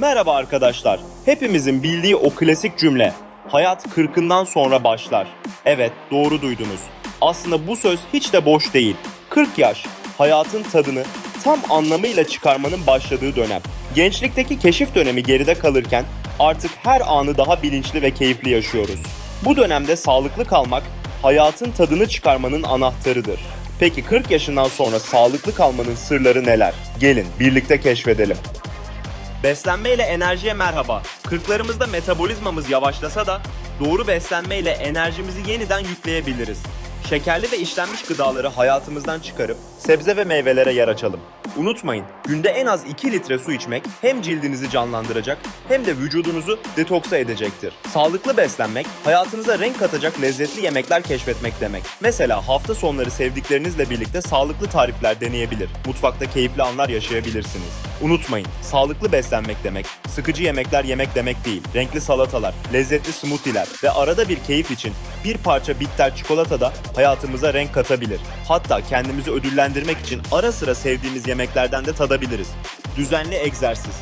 Merhaba arkadaşlar. Hepimizin bildiği o klasik cümle. Hayat kırkından sonra başlar. Evet, doğru duydunuz. Aslında bu söz hiç de boş değil. 40 yaş, hayatın tadını tam anlamıyla çıkarmanın başladığı dönem. Gençlikteki keşif dönemi geride kalırken artık her anı daha bilinçli ve keyifli yaşıyoruz. Bu dönemde sağlıklı kalmak hayatın tadını çıkarmanın anahtarıdır. Peki 40 yaşından sonra sağlıklı kalmanın sırları neler? Gelin birlikte keşfedelim. Beslenme ile enerjiye merhaba. Kırklarımızda metabolizmamız yavaşlasa da doğru beslenme ile enerjimizi yeniden yükleyebiliriz. Şekerli ve işlenmiş gıdaları hayatımızdan çıkarıp sebze ve meyvelere yer açalım. Unutmayın, günde en az 2 litre su içmek hem cildinizi canlandıracak hem de vücudunuzu detoksa edecektir. Sağlıklı beslenmek, hayatınıza renk katacak lezzetli yemekler keşfetmek demek. Mesela hafta sonları sevdiklerinizle birlikte sağlıklı tarifler deneyebilir. Mutfakta keyifli anlar yaşayabilirsiniz. Unutmayın, sağlıklı beslenmek demek, sıkıcı yemekler yemek demek değil. Renkli salatalar, lezzetli smoothie'ler ve arada bir keyif için bir parça bitter çikolata da hayatımıza renk katabilir. Hatta kendimizi ödüllendirmek için ara sıra sevdiğimiz yemeklerden de tadabiliriz. Düzenli egzersiz.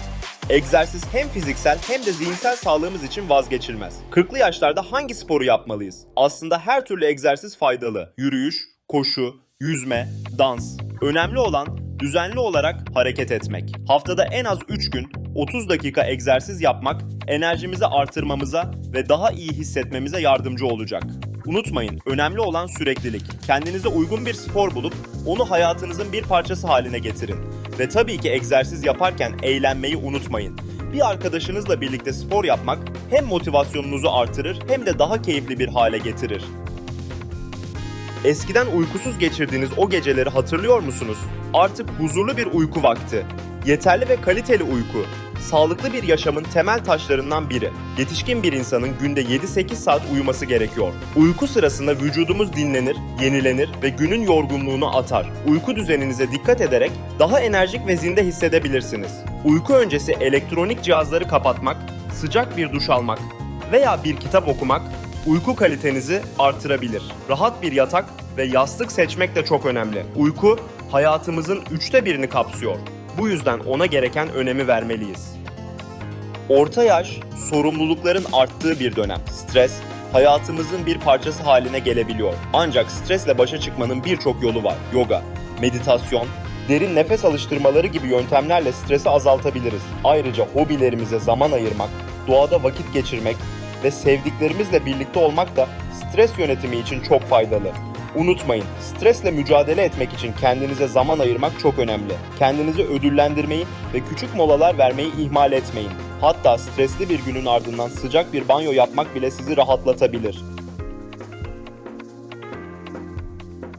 Egzersiz hem fiziksel hem de zihinsel sağlığımız için vazgeçilmez. 40'lı yaşlarda hangi sporu yapmalıyız? Aslında her türlü egzersiz faydalı. Yürüyüş, koşu, yüzme, dans. Önemli olan düzenli olarak hareket etmek. Haftada en az 3 gün 30 dakika egzersiz yapmak enerjimizi artırmamıza ve daha iyi hissetmemize yardımcı olacak. Unutmayın, önemli olan süreklilik. Kendinize uygun bir spor bulup onu hayatınızın bir parçası haline getirin. Ve tabii ki egzersiz yaparken eğlenmeyi unutmayın. Bir arkadaşınızla birlikte spor yapmak hem motivasyonunuzu artırır hem de daha keyifli bir hale getirir. Eskiden uykusuz geçirdiğiniz o geceleri hatırlıyor musunuz? Artık huzurlu bir uyku vakti. Yeterli ve kaliteli uyku, sağlıklı bir yaşamın temel taşlarından biri. Yetişkin bir insanın günde 7-8 saat uyuması gerekiyor. Uyku sırasında vücudumuz dinlenir, yenilenir ve günün yorgunluğunu atar. Uyku düzeninize dikkat ederek daha enerjik ve zinde hissedebilirsiniz. Uyku öncesi elektronik cihazları kapatmak, sıcak bir duş almak veya bir kitap okumak uyku kalitenizi artırabilir. Rahat bir yatak ve yastık seçmek de çok önemli. Uyku hayatımızın üçte birini kapsıyor. Bu yüzden ona gereken önemi vermeliyiz. Orta yaş, sorumlulukların arttığı bir dönem. Stres, hayatımızın bir parçası haline gelebiliyor. Ancak stresle başa çıkmanın birçok yolu var. Yoga, meditasyon, derin nefes alıştırmaları gibi yöntemlerle stresi azaltabiliriz. Ayrıca hobilerimize zaman ayırmak, doğada vakit geçirmek ve sevdiklerimizle birlikte olmak da stres yönetimi için çok faydalı. Unutmayın, stresle mücadele etmek için kendinize zaman ayırmak çok önemli. Kendinizi ödüllendirmeyi ve küçük molalar vermeyi ihmal etmeyin. Hatta stresli bir günün ardından sıcak bir banyo yapmak bile sizi rahatlatabilir.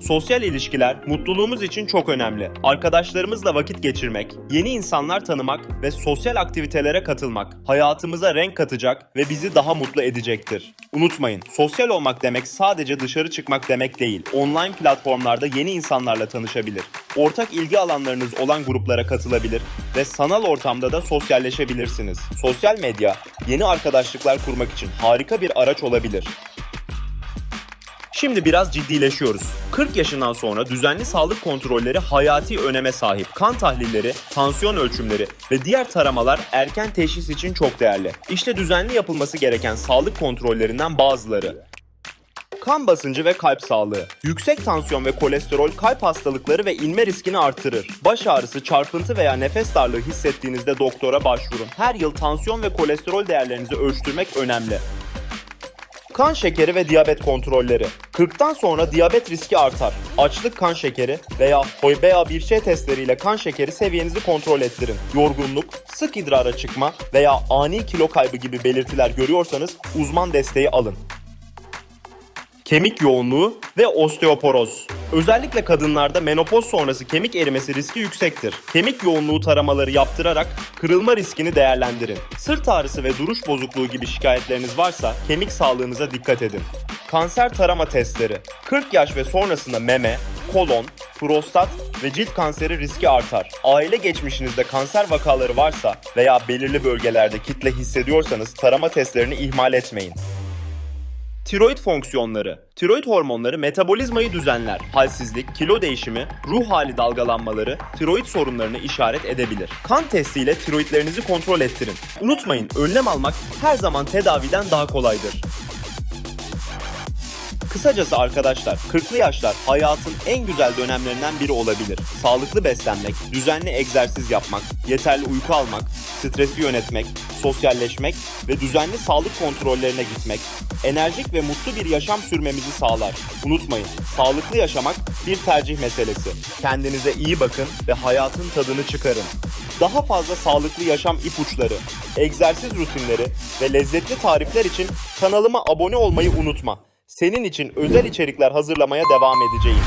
Sosyal ilişkiler mutluluğumuz için çok önemli. Arkadaşlarımızla vakit geçirmek, yeni insanlar tanımak ve sosyal aktivitelere katılmak hayatımıza renk katacak ve bizi daha mutlu edecektir. Unutmayın, sosyal olmak demek sadece dışarı çıkmak demek değil. Online platformlarda yeni insanlarla tanışabilir. Ortak ilgi alanlarınız olan gruplara katılabilir ve sanal ortamda da sosyalleşebilirsiniz. Sosyal medya yeni arkadaşlıklar kurmak için harika bir araç olabilir. Şimdi biraz ciddileşiyoruz. 40 yaşından sonra düzenli sağlık kontrolleri hayati öneme sahip. Kan tahlilleri, tansiyon ölçümleri ve diğer taramalar erken teşhis için çok değerli. İşte düzenli yapılması gereken sağlık kontrollerinden bazıları. Kan basıncı ve kalp sağlığı. Yüksek tansiyon ve kolesterol kalp hastalıkları ve inme riskini artırır. Baş ağrısı, çarpıntı veya nefes darlığı hissettiğinizde doktora başvurun. Her yıl tansiyon ve kolesterol değerlerinizi ölçtürmek önemli. Kan şekeri ve diyabet kontrolleri. 40'tan sonra diyabet riski artar. Açlık kan şekeri veya HbA1c testleriyle kan şekeri seviyenizi kontrol ettirin. Yorgunluk, sık idrara çıkma veya ani kilo kaybı gibi belirtiler görüyorsanız uzman desteği alın. Kemik yoğunluğu ve osteoporoz. Özellikle kadınlarda menopoz sonrası kemik erimesi riski yüksektir. Kemik yoğunluğu taramaları yaptırarak kırılma riskini değerlendirin. Sırt ağrısı ve duruş bozukluğu gibi şikayetleriniz varsa kemik sağlığınıza dikkat edin. Kanser tarama testleri. 40 yaş ve sonrasında meme, kolon, prostat ve cilt kanseri riski artar. Aile geçmişinizde kanser vakaları varsa veya belirli bölgelerde kitle hissediyorsanız tarama testlerini ihmal etmeyin. Tiroid fonksiyonları. Tiroid hormonları metabolizmayı düzenler. Halsizlik, kilo değişimi, ruh hali dalgalanmaları tiroid sorunlarını işaret edebilir. Kan testiyle tiroidlerinizi kontrol ettirin. Unutmayın önlem almak her zaman tedaviden daha kolaydır. Kısacası arkadaşlar 40'lı yaşlar hayatın en güzel dönemlerinden biri olabilir. Sağlıklı beslenmek, düzenli egzersiz yapmak, yeterli uyku almak, stresi yönetmek, sosyalleşmek ve düzenli sağlık kontrollerine gitmek, enerjik ve mutlu bir yaşam sürmemizi sağlar. Unutmayın, sağlıklı yaşamak bir tercih meselesi. Kendinize iyi bakın ve hayatın tadını çıkarın. Daha fazla sağlıklı yaşam ipuçları, egzersiz rutinleri ve lezzetli tarifler için kanalıma abone olmayı unutma. Senin için özel içerikler hazırlamaya devam edeceğim.